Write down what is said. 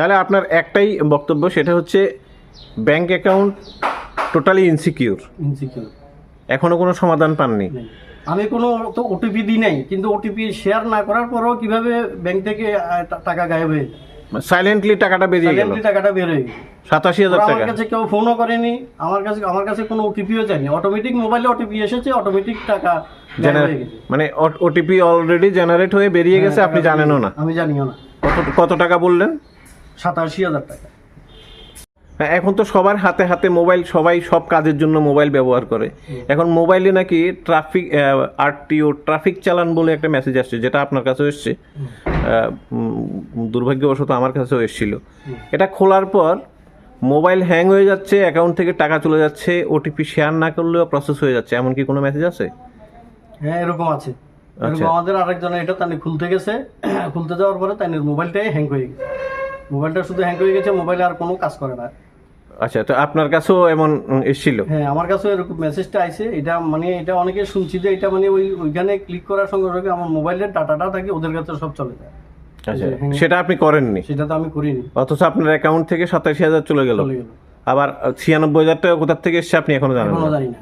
তাহলে আপনার একটাই বক্তব্য সেটা হচ্ছে bank account totally insecure insecure এখনও কোনো সমাধান পাননি। আমি কোনো তো ওটিপি দিই নাই কিন্তু ওটিপি শেয়ার না করার পরেও কীভাবে ব্যাংক থেকে টাকা গায়েব হয়ে সাইলেন্টলি টাকাটা বেরিয়ে গেল। টাকাটা বের হয়ে গেছে সাতাশি হাজার টাকা আমার কাছে কেউ ফোনও করেনি আমার কাছে আমার কাছে কোনো ওটিপিও যায়নি। অটোমেটিক মোবাইলে ওটিপি এসেছে অটোমেটিক টাকা গেছে। মানে ওটিপি অলরেডি জেনারেট হয়ে বেরিয়ে গেছে হ্যাঁ, আপনি জানেনও না। আমি জানিও না। কত কত টাকা বললেন? সাতাশি হাজার টাকা। হ্যাঁ, এখন তো সবার হাতে হাতে মোবাইল সবাই সব কাজের জন্য মোবাইল ব্যবহার করে। এখন মোবাইলে নাকি ট্রাফিক আরটিও ট্রাফিক চালান বলে একটা মেসেজ আসছে যেটা আপনার কাছেও এসছে। দুর্ভাগ্যবশত আমার কাছেও এসেছিল। এটা খোলার পর মোবাইল হ্যাং হয়ে যাচ্ছে অ্যাকাউন্ট থেকে টাকা চলে যাচ্ছে ওটিপি শেয়ার না করলেও প্রসেস হয়ে যাচ্ছে। এমন কি কোনো মেসেজ আছে? হ্যাঁ এরকম আছে। আচ্ছা। এরকম আমাদের আরেকজনের এটা তানি খুলতে গেছে খুলতে যাওয়ার পরে তাই মোবাইলটাই হ্যাং হয়ে গেছে। মোবাইলটা শুধু হ্যাং হয়ে গেছে মোবাইলে আর কোনো কাজ করে না। আচ্ছা তো আপনার কাছেও এমন এসেছিল? হ্যাঁ আমার কাছেও এরকম মেসেজটা আইছে। এটা মানে এটা অনেকে শুনছি যে এটা মানে ওই ওইখানে ক্লিক করার সঙ্গে সঙ্গে আমার মোবাইলের ডাটাটা থাকে ওদের কাছে সব চলে যায়। আচ্ছা। সেটা আপনি করেননি? সেটা তো আমি করিনি। অথচ আপনার অ্যাকাউন্ট থেকে সাতাশি হাজার চলে গেল। চলে গেল। আবার ছিয়ানব্বই হাজার টাকা কোথার থেকে এসছে আপনি এখনও জানেন না।